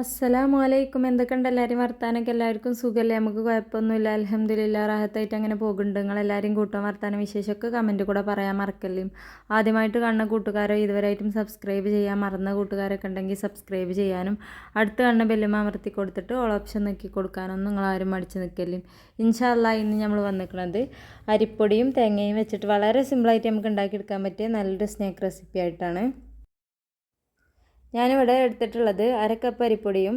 അസ്സലാമു അലൈക്കും എന്തൊക്കെയുണ്ട് എല്ലാവരും വർത്താനൊക്കെ എല്ലാവർക്കും സുഖമല്ലേ? നമുക്ക് കുഴപ്പമൊന്നുമില്ല. അലഹമ്മദില്ല റാഹത്തായിട്ട് അങ്ങനെ പോകുന്നുണ്ട്. നിങ്ങൾ എല്ലാവരും കൂട്ടാൻ വർത്താനം വിശേഷമൊക്കെ കമന്റ് കൂടെ പറയാൻ മറക്കല്ലേ? ആദ്യമായിട്ട് കാണുന്ന കൂട്ടുകാരോ ഇതുവരെയായിട്ടും സബ്സ്ക്രൈബ് ചെയ്യാൻ മറന്ന കൂട്ടുകാരൊക്കെ ഉണ്ടെങ്കിൽ സബ്സ്ക്രൈബ് ചെയ്യാനും അടുത്ത് കാണുന്ന ബെല്ലുമ അമർത്തി കൊടുത്തിട്ട് ഓൾ ഓപ്ഷൻ നോക്കി കൊടുക്കാനൊന്നും നിങ്ങൾ ആരും മടിച്ച് നിൽക്കല്ലേ? ഇൻഷാല്ല ഇന്ന് നമ്മൾ വന്നിരിക്കുന്നത് അരിപ്പൊടിയും തേങ്ങയും വെച്ചിട്ട് വളരെ സിമ്പിളായിട്ട് നമുക്ക് ഉണ്ടാക്കിയെടുക്കാൻ പറ്റിയ നല്ലൊരു സ്നാക്ക് റെസിപ്പി ആയിട്ടാണ്. ഞാനിവിടെ എടുത്തിട്ടുള്ളത് അര കപ്പ് അരിപ്പൊടിയും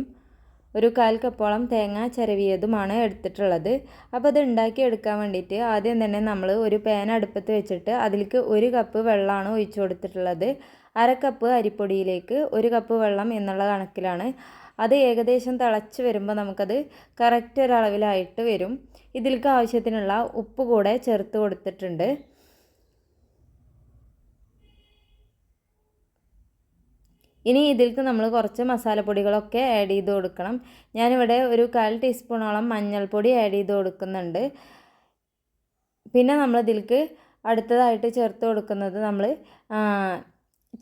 ഒരു കാൽ കപ്പോളം തേങ്ങ ചിരവിയതുമാണ് എടുത്തിട്ടുള്ളത്. അപ്പോൾ അത് ഉണ്ടാക്കി എടുക്കാൻ വേണ്ടിയിട്ട് ആദ്യം തന്നെ നമ്മൾ ഒരു പാൻ അടുപ്പത്ത് വെച്ചിട്ട് അതിലേക്ക് ഒരു കപ്പ് വെള്ളമാണ് ഒഴിച്ചു കൊടുത്തിട്ടുള്ളത്. അര കപ്പ് അരിപ്പൊടിയിലേക്ക് ഒരു കപ്പ് വെള്ളം എന്നുള്ള കണക്കിലാണ്. അത് ഏകദേശം തിളച്ച് വരുമ്പോൾ നമുക്കത് കറക്റ്റ് ഒരളവിലായിട്ട് വരും. ഇതിലേക്ക് ആവശ്യത്തിനുള്ള ഉപ്പ് കൂടെ ചേർത്ത് കൊടുത്തിട്ടുണ്ട്. ഇനി ഇതിലേക്ക് നമ്മൾ കുറച്ച് മസാലപ്പൊടികളൊക്കെ ആഡ് ചെയ്ത് കൊടുക്കണം. ഞാനിവിടെ ഒരു കാൽ ടീസ്പൂണോളം മഞ്ഞൾപ്പൊടി ആഡ് ചെയ്ത് കൊടുക്കുന്നുണ്ട്. പിന്നെ നമ്മൾ ഇതിലേക്ക് അടുത്തതായിട്ട് ചേർത്ത് കൊടുക്കുന്നത് നമ്മൾ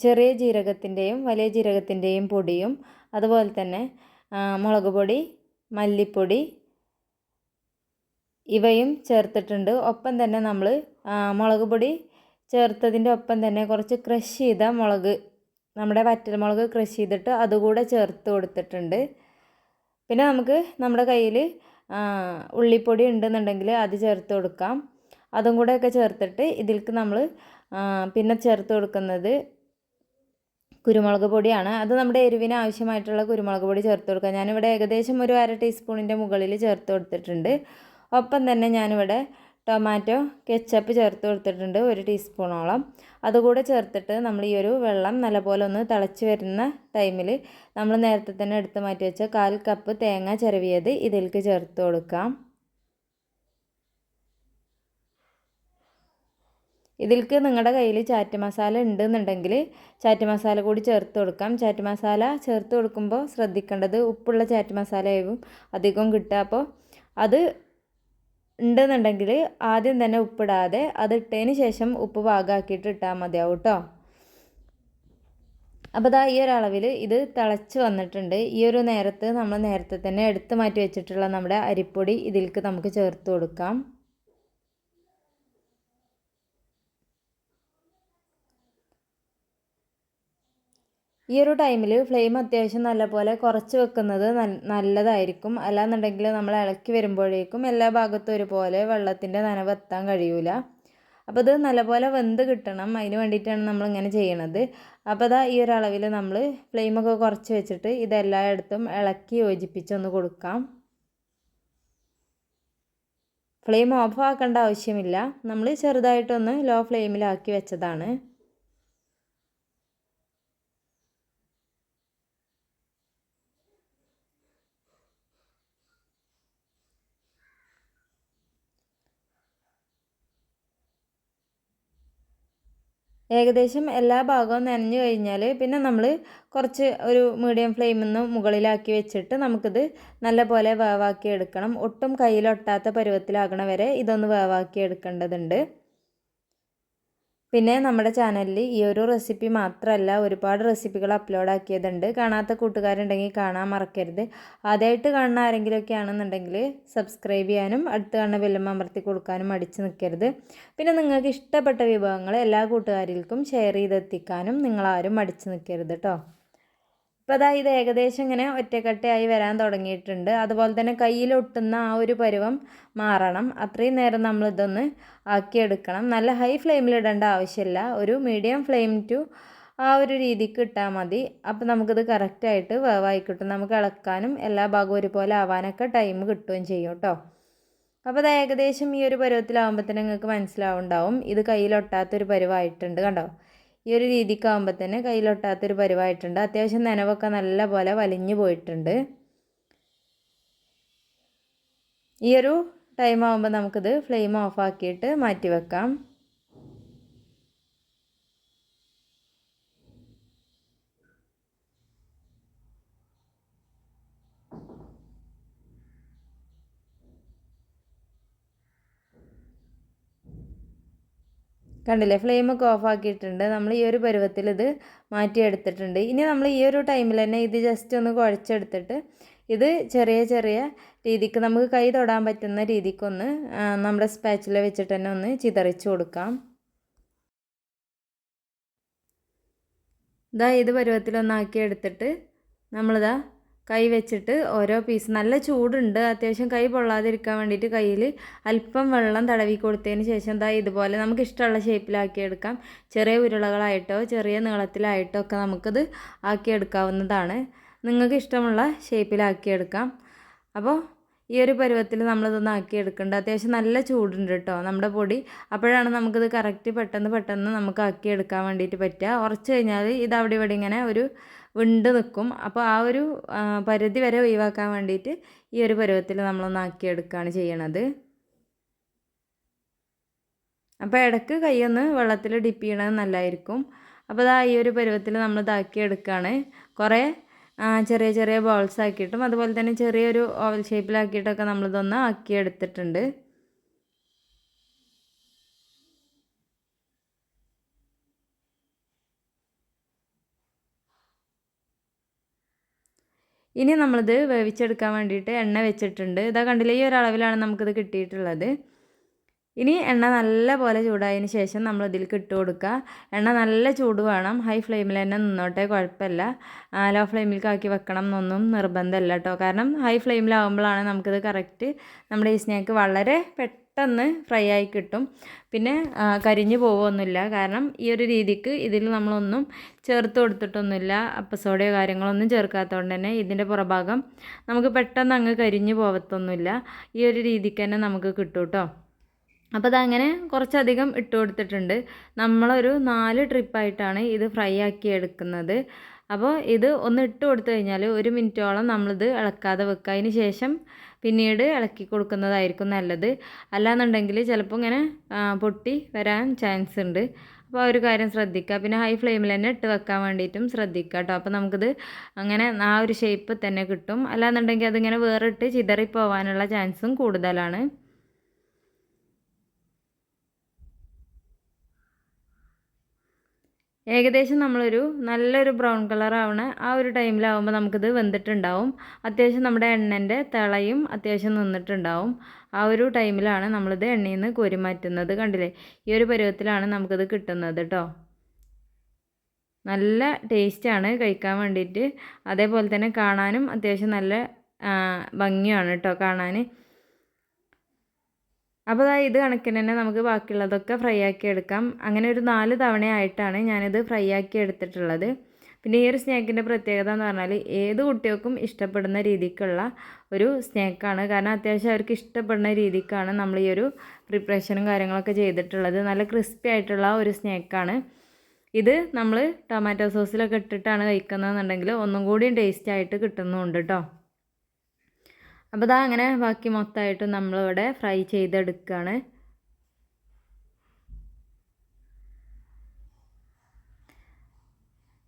ചെറിയ ജീരകത്തിന്റെയും വലിയ ജീരകത്തിന്റെയും പൊടിയും അതുപോലെ തന്നെ മുളക് പൊടി മല്ലിപ്പൊടി ഇവയും ചേർത്തിട്ടുണ്ട്. ഒപ്പം തന്നെ നമ്മൾ മുളക് പൊടി ചേർത്തതിന്റെ ഒപ്പം തന്നെ കുറച്ച് ക്രഷ് ചെയ്ത മുളക് നമ്മുടെ വറ്റൽമുളക് ക്രഷ് ചെയ്തിട്ട് അതുകൂടെ ചേർത്ത് കൊടുത്തിട്ടുണ്ട്. പിന്നെ നമുക്ക് നമ്മുടെ കയ്യിൽ ഉള്ളിപ്പൊടി ഉണ്ടെന്നുണ്ടെങ്കിൽ അത് ചേർത്ത് കൊടുക്കാം. അതും കൂടെയൊക്കെ ചേർത്തിട്ട് ഇതിൽക്ക് നമ്മൾ പിന്നെ ചേർത്ത് കൊടുക്കുന്നത് കുരുമുളക് പൊടിയാണ്. അത് നമ്മുടെ എരിവിന് ആവശ്യമായിട്ടുള്ള കുരുമുളക് പൊടി ചേർത്ത് കൊടുക്കുക ഞാനിവിടെ ഏകദേശം ഒരു അര ടീസ്പൂണിന്റെ മുകളിൽ ചേർത്ത് കൊടുത്തിട്ടുണ്ട്. ഒപ്പം തന്നെ ഞാനിവിടെ ടൊമാറ്റോ കെച്ചപ്പ് ചേർത്ത് കൊടുത്തിട്ടുണ്ട് ഒരു ടീസ്പൂണോളം. അതുകൂടെ ചേർത്തിട്ട് നമ്മൾ ഈ ഒരു വെള്ളം നല്ലപോലെ ഒന്ന് തിളച്ച് വരുന്ന ടൈമിൽ നമ്മൾ നേരത്തെ തന്നെ എടുത്ത് മാറ്റി വെച്ച കാൽ കപ്പ് തേങ്ങ ചിരവിയത് ഇതിലേക്ക് ചേർത്ത് കൊടുക്കാം. ഇതിൽക്ക് നിങ്ങളുടെ കയ്യിൽ ചാറ്റ് മസാല ഉണ്ടെന്നുണ്ടെങ്കിൽ ചാറ്റ് മസാല കൂടി ചേർത്ത് കൊടുക്കാം. ചാറ്റ് മസാല ചേർത്ത് കൊടുക്കുമ്പോൾ ശ്രദ്ധിക്കേണ്ടത് ഉപ്പുള്ള ചാറ്റ് മസാലയാകും അധികം കിട്ടുക അപ്പോൾ അത് ഉണ്ടെന്നുണ്ടെങ്കിൽ ആദ്യം തന്നെ ഉപ്പിടാതെ അത് ഇട്ടതിന് ശേഷം ഉപ്പ് പാകമാക്കിയിട്ട് ഇട്ടാൽ മതിയാവും കേട്ടോ അപ്പോൾ ഇതാ ഈ ഒരളവിൽ ഇത് തിളച്ച് വന്നിട്ടുണ്ട്. ഈ ഒരു നേരത്ത് നമ്മൾ നേരത്തെ തന്നെ എടുത്ത് മാറ്റി വെച്ചിട്ടുള്ള നമ്മുടെ അരിപ്പൊടി ഇതിലേക്ക് നമുക്ക് ചേർത്ത് കൊടുക്കാം. ഈ ഒരു ടൈമിൽ ഫ്ലെയിം അത്യാവശ്യം നല്ലപോലെ കുറച്ച് വെക്കുന്നത് നല്ലതായിരിക്കും. അല്ലാന്നുണ്ടെങ്കിൽ നമ്മൾ ഇളക്കി വരുമ്പോഴേക്കും എല്ലാ ഭാഗത്തും ഒരുപോലെ വെള്ളത്തിന്റെ നനവ് എത്താൻ കഴിയൂല. അപ്പോൾ ഇത് നല്ലപോലെ വെന്ത് കിട്ടണം. അതിന് വേണ്ടിയിട്ടാണ് നമ്മളിങ്ങനെ ചെയ്യണത്. അപ്പോൾ അതാ ഈ ഒരു അളവിൽ നമ്മൾ ഫ്ലെയിമൊക്കെ കുറച്ച് വെച്ചിട്ട് ഇതെല്ലായിടത്തും ഇളക്കി യോജിപ്പിച്ചൊന്ന് കൊടുക്കാം. ഫ്ലെയിം ഓഫ് ആക്കേണ്ട ആവശ്യമില്ല. നമ്മൾ ചെറുതായിട്ടൊന്ന് ലോ ഫ്ലെയിമിലാക്കി വെച്ചതാണ്. ഏകദേശം എല്ലാ ഭാഗവും നനഞ്ഞു കഴിഞ്ഞാൽ പിന്നെ നമ്മൾ കുറച്ച് ഒരു മീഡിയം ഫ്ലെയിമിൽ നിന്ന് മുകളിലാക്കി വെച്ചിട്ട് നമുക്കിത് നല്ല പോലെ വേവാക്കി എടുക്കണം. ഒട്ടും കയ്യിലൊട്ടാത്ത പരുവത്തിലാകണ വരെ ഇതൊന്ന് വേവാക്കി എടുക്കേണ്ടതുണ്ട്. പിന്നെ നമ്മുടെ ചാനലിൽ ഈ ഒരു റെസിപ്പി മാത്രമല്ല ഒരുപാട് റെസിപ്പികൾ അപ്ലോഡ് ആക്കിയതുണ്ട്. കാണാത്ത കൂട്ടുകാരുണ്ടെങ്കിൽ കാണാൻ മറക്കരുത്. ആദ്യമായിട്ട് കാണുന്ന ആരെങ്കിലുമൊക്കെ ആണെന്നുണ്ടെങ്കിൽ സബ്സ്ക്രൈബ് ചെയ്യാനും അടുത്ത് കാണുന്ന വില്ലം അമർത്തി കൊടുക്കാനും അടിച്ചു നിൽക്കരുത് പിന്നെ നിങ്ങൾക്ക് ഇഷ്ടപ്പെട്ട വിഭവങ്ങൾ എല്ലാ കൂട്ടുകാരിൽക്കും ഷെയർ ചെയ്തെത്തിക്കാനും നിങ്ങളാരും മടിച്ചു നിൽക്കരുത് കേട്ടോ ഇപ്പോൾ അതാ ഇത് ഏകദേശം ഇങ്ങനെ ഒറ്റക്കെട്ടയായി വരാൻ തുടങ്ങിയിട്ടുണ്ട്. അതുപോലെ തന്നെ കയ്യിലൊട്ടുന്ന ആ ഒരു പരുവം മാറണം. അത്രയും നേരം നമ്മളിതൊന്ന് ആക്കിയെടുക്കണം. നല്ല ഹൈ ഫ്ലെയിമിൽ ഇടേണ്ട ആവശ്യമില്ല. ഒരു മീഡിയം ഫ്ലെയിം ടു ആ ഒരു രീതിക്ക് ഇട്ടാൽ മതി. അപ്പോൾ നമുക്കിത് കറക്റ്റായിട്ട് വേവായി കിട്ടും. നമുക്ക് ഇളക്കാനും എല്ലാ ഭാഗവും ഒരുപോലെ ആവാനൊക്കെ ടൈം കിട്ടുകയും ചെയ്യും കേട്ടോ അപ്പോൾ അത് ഏകദേശം ഈ ഒരു പരുവത്തിലാവുമ്പോൾ നിങ്ങൾക്ക് മനസ്സിലാവുണ്ടാവും. ഇത് കയ്യിലൊട്ടാത്തൊരു പരുവായിട്ടുണ്ട് കണ്ടോ? ഈ ഒരു രീതിക്കാകുമ്പോൾ തന്നെ കയ്യിലൊട്ടാത്തൊരു പരിവായിട്ടുണ്ട്. അത്യാവശ്യം നനവൊക്കെ നല്ല പോലെ വലിഞ്ഞു പോയിട്ടുണ്ട്. ഈ ഒരു ടൈം ആകുമ്പോൾ നമുക്കിത് ഫ്ലെയിം ഓഫാക്കിയിട്ട് മാറ്റി വെക്കാം കണ്ടില്ലേ? ഫ്ലെയിമൊക്കെ ഓഫ് ആക്കിയിട്ടുണ്ട്. നമ്മൾ ഈ ഒരു പരുവത്തിൽ ഇത് മാറ്റിയെടുത്തിട്ടുണ്ട്. ഇനി നമ്മൾ ഈ ഒരു ടൈമിൽ തന്നെ ഇത് ജസ്റ്റ് ഒന്ന് കുഴച്ചെടുത്തിട്ട് ഇത് ചെറിയ ചെറിയ രീതിക്ക് നമുക്ക് കൈ തൊടാൻ പറ്റുന്ന രീതിക്കൊന്ന് നമ്മുടെ സ്പാച്ചില വെച്ചിട്ട് തന്നെ ഒന്ന് ചിതറിച്ച് കൊടുക്കാം. ഇതാ ഇത് പരുവത്തിലൊന്നാക്കി എടുത്തിട്ട് നമ്മളിതാ കൈ വെച്ചിട്ട് ഓരോ പീസ് നല്ല ചൂടുണ്ട്. അത്യാവശ്യം കൈ പൊള്ളാതിരിക്കാൻ വേണ്ടിയിട്ട് കയ്യിൽ അല്പം വെള്ളം തടവി കൊടുത്തതിന് ശേഷം എന്താ ഇതുപോലെ നമുക്ക് ഇഷ്ടമുള്ള ഷേപ്പിലാക്കി എടുക്കാം. ചെറിയ ഉരുളകളായിട്ടോ ചെറിയ നീളത്തിലായിട്ടോ ഒക്കെ നമുക്കത് ആക്കിയെടുക്കാവുന്നതാണ് നിങ്ങൾക്ക് ഇഷ്ടമുള്ള ഷേപ്പിലാക്കിയെടുക്കാം അപ്പോൾ ഈ ഒരു പരുവത്തിൽ നമ്മളിതൊന്ന് ആക്കിയെടുക്കേണ്ട അത്യാവശ്യം നല്ല ചൂടുണ്ട് കേട്ടോ നമ്മുടെ പൊടി. അപ്പോഴാണ് നമുക്കിത് കറക്റ്റ് പെട്ടെന്ന് പെട്ടെന്ന് നമുക്ക് ആക്കിയെടുക്കാൻ വേണ്ടിയിട്ട് പറ്റുക. ഉറച്ച് കഴിഞ്ഞാൽ ഇത് അവിടെ ഇവിടെ ഇങ്ങനെ ഒരു വിണ്ട് നിൽക്കും അപ്പോൾ ആ ഒരു പരിധി വരെ ഒഴിവാക്കാൻ വേണ്ടിയിട്ട് ഈ ഒരു പരുവത്തിൽ നമ്മളൊന്ന് ആക്കിയെടുക്കുകയാണ് ചെയ്യണത്. അപ്പോൾ ഇടയ്ക്ക് കൈയൊന്ന് വെള്ളത്തിൽ ഡിപ്പ് ചെയ്യണത് നല്ലതായിരിക്കും അപ്പോൾ ഇതാ ഈ ഒരു പരുവത്തിൽ നമ്മൾ ഇതാക്കി എടുക്കുകയാണ് കുറേ ചെറിയ ചെറിയ ബോൾസ് ആക്കിയിട്ടും അതുപോലെ തന്നെ ചെറിയൊരു ഓവൽ ഷേപ്പിലാക്കിയിട്ടൊക്കെ നമ്മളിതൊന്ന് ആക്കി എടുത്തിട്ടുണ്ട് ഇനി നമ്മളിത് വേവിച്ചെടുക്കാൻ വേണ്ടിയിട്ട് എണ്ണ വെച്ചിട്ടുണ്ട്. ഇതാ കണ്ടില്ല ഈ ഒരളവിലാണ് നമുക്കിത് കിട്ടിയിട്ടുള്ളത്. ഇനി എണ്ണ നല്ല പോലെ ചൂടായതിന് ശേഷം നമ്മൾ ഇതിലേക്ക് ഇട്ട് കൊടുക്കുക. എണ്ണ നല്ല ചൂട് വേണം. ഹൈ ഫ്ലെയിമിൽ തന്നെ നിന്നോട്ടെ കുഴപ്പമില്ല. ലോ ഫ്ലെയിമിലേക്ക് ആക്കി വെക്കണം എന്നൊന്നും നിർബന്ധമല്ല കേട്ടോ. കാരണം ഹൈ ഫ്ലെയിമിലാവുമ്പോഴാണ് നമുക്കിത് കറക്റ്റ് നമ്മുടെ ഈ സ്നാക്ക് വളരെ പെട്ടെന്ന് ഫ്രൈ ആയി കിട്ടും. പിന്നെ കരിഞ്ഞു പോകുമൊന്നുമില്ല കാരണം ഈ ഒരു രീതിക്ക് ഇതിൽ നമ്മളൊന്നും ചേർത്ത് കൊടുത്തിട്ടൊന്നുമില്ല. അപ്പസോഡയോ കാര്യങ്ങളൊന്നും ചേർക്കാത്തതുകൊണ്ട് തന്നെ ഇതിന്റെ പുറഭാഗം നമുക്ക് പെട്ടെന്ന് അങ്ങ് കരിഞ്ഞു പോകത്തൊന്നുമില്ല ഈ ഒരു രീതിക്ക് തന്നെ നമുക്ക് കിട്ടും കേട്ടോ അപ്പോൾ അതങ്ങനെ കുറച്ചധികം ഇട്ട് കൊടുത്തിട്ടുണ്ട്. നമ്മളൊരു നാല് ട്രിപ്പായിട്ടാണ് ഇത് ഫ്രൈ ആക്കി എടുക്കുന്നത്. അപ്പോൾ ഇത് ഒന്ന് ഇട്ട് കൊടുത്തു കഴിഞ്ഞാൽ ഒരു മിനിറ്റോളം നമ്മളിത് ഇളക്കാതെ വെക്കുക. അതിന് ശേഷം പിന്നീട് ഇളക്കി കൊടുക്കുന്നതായിരിക്കും നല്ലത്. അല്ലാന്നുണ്ടെങ്കിൽ ചിലപ്പോൾ ഇങ്ങനെ പൊട്ടി വരാൻ ചാൻസ് ഉണ്ട്. അപ്പോൾ ആ ഒരു കാര്യം ശ്രദ്ധിക്കുക. പിന്നെ ഹൈ ഫ്ലെയിമിൽ തന്നെ ഇട്ട് വെക്കാൻ വേണ്ടിയിട്ടും ശ്രദ്ധിക്കുക കേട്ടോ. അപ്പോൾ നമുക്കിത് അങ്ങനെ ആ ഒരു ഷേപ്പ് തന്നെ കിട്ടും. അല്ലാന്നുണ്ടെങ്കിൽ അതിങ്ങനെ വേറിട്ട് ചിതറിപ്പോവാനുള്ള ചാൻസും കൂടുതലാണ്. ഏകദേശം നമ്മളൊരു നല്ലൊരു ബ്രൗൺ കളർ ആവണ ആ ഒരു ടൈമിലാവുമ്പോൾ നമുക്കിത് വെന്തിട്ടുണ്ടാവും. അത്യാവശ്യം നമ്മുടെ എണ്ണന്റെ തിളയും അത്യാവശ്യം നിന്നിട്ടുണ്ടാവും. ആ ഒരു ടൈമിലാണ് നമ്മളിത് എണ്ണയിൽ നിന്ന് കോരി മാറ്റുന്നത് കണ്ടില്ലേ? ഈ ഒരു പരുവത്തിലാണ് നമുക്കിത് കിട്ടുന്നത് കേട്ടോ നല്ല ടേസ്റ്റാണ് കഴിക്കാൻ വേണ്ടിയിട്ട് അതേപോലെ തന്നെ കാണാനും അത്യാവശ്യം നല്ല ഭംഗിയാണ് കേട്ടോ കാണാൻ അപ്പോൾ അതാ ഇത് കണക്കിന് തന്നെ നമുക്ക് ബാക്കിയുള്ളതൊക്കെ ഫ്രൈ ആക്കി എടുക്കാം. അങ്ങനെ ഒരു നാല് തവണയായിട്ടാണ് ഞാനിത് ഫ്രൈ ആക്കി എടുത്തിട്ടുള്ളത്. പിന്നെ ഈ ഒരു സ്നാക്കിന്റെ പ്രത്യേകത എന്ന് പറഞ്ഞാൽ ഏത് കുട്ടികൾക്കും ഇഷ്ടപ്പെടുന്ന രീതിക്കുള്ള ഒരു സ്നാക്കാണ്. കാരണം അത്യാവശ്യം അവർക്ക് ഇഷ്ടപ്പെടുന്ന രീതിക്കാണ് നമ്മൾ ഈ ഒരു പ്രിപ്പറേഷനും കാര്യങ്ങളൊക്കെ ചെയ്തിട്ടുള്ളത്. നല്ല ക്രിസ്പി ആയിട്ടുള്ള ഒരു സ്നാക്കാണ്. ഇത് നമ്മൾ ടൊമാറ്റോ സോസിലൊക്കെ ഇട്ടിട്ടാണ് കഴിക്കുന്നതെന്നുണ്ടെങ്കിൽ ഒന്നും കൂടി ടേസ്റ്റ് ആയിട്ട് കിട്ടുന്നുണ്ട് കേട്ടോ അപ്പോൾ ഇതാ അങ്ങനെ ബാക്കി മൊത്തമായിട്ട് നമ്മളിവിടെ ഫ്രൈ ചെയ്തെടുക്കുകയാണ്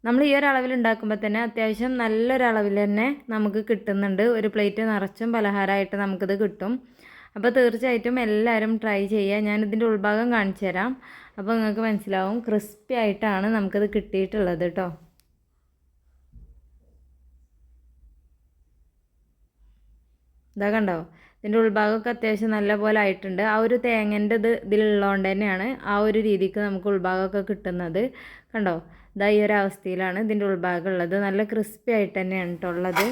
നമ്മൾ ഈ അളവിൽ ഉണ്ടാക്കുമ്പോൾ തന്നെ അത്യാവശ്യം നല്ലൊരളവിൽ തന്നെ നമുക്ക് കിട്ടുന്നുണ്ട്. ഒരു പ്ലേറ്റ് നിറച്ചും പലഹാരമായിട്ട് നമുക്കിത് കിട്ടും. അപ്പോൾ തീർച്ചയായിട്ടും എല്ലാവരും ട്രൈ ചെയ്യുക. ഞാനിതിന്റെ ഉൾഭാഗം കാണിച്ചു തരാം അപ്പോൾ നിങ്ങൾക്ക് മനസ്സിലാവും ക്രിസ്പി ആയിട്ടാണ് നമുക്കിത് കിട്ടിയിട്ടുള്ളത് കേട്ടോ ഇതാ കണ്ടോ? ഇതിന്റെ ഉൾഭാഗമൊക്കെ അത്യാവശ്യം നല്ല പോലെ ആയിട്ടുണ്ട്. ആ ഒരു തേങ്ങന്റെ ഇത് ഇതിലുള്ളതുകൊണ്ട് തന്നെയാണ് ആ ഒരു രീതിക്ക് നമുക്ക് ഉൾഭാഗമൊക്കെ കിട്ടുന്നത്. കണ്ടോ? ഇതാ ഈ ഒരു അവസ്ഥയിലാണ് ഇതിന്റെ ഉൾഭാഗം ഉള്ളത്. നല്ല ക്രിസ്പി ആയിട്ട് തന്നെയാണ് ഉള്ളത്.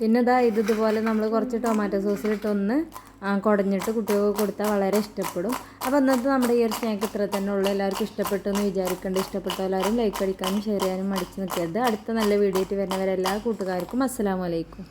പിന്നെ ഇതാ ഇത് ഇതുപോലെ നമ്മൾ കുറച്ച് ടൊമാറ്റോ സോസിലിട്ടൊന്ന് കുടഞ്ഞിട്ട് കുട്ടികൾക്ക് കൊടുത്താൽ വളരെ ഇഷ്ടപ്പെടും. അപ്പോൾ ഇന്നത്തെ നമ്മുടെ ഈ ഒരു സ്നാക്ക് ഇത്ര തന്നെ ഉള്ളൂ. എല്ലാവർക്കും ഇഷ്ടപ്പെട്ടു എന്ന് വിചാരിക്കേണ്ട. ഇഷ്ടപ്പെട്ട എല്ലാവരും ലൈക്ക് അടിക്കാനും ഷെയർ ചെയ്യാനും മടിച്ച് നിൽക്കരുത് അടുത്ത നല്ല വീഡിയോ ആയിട്ട് വരുന്നവരെല്ലാ കൂട്ടുകാർക്കും അസ്സാം വലൈക്കും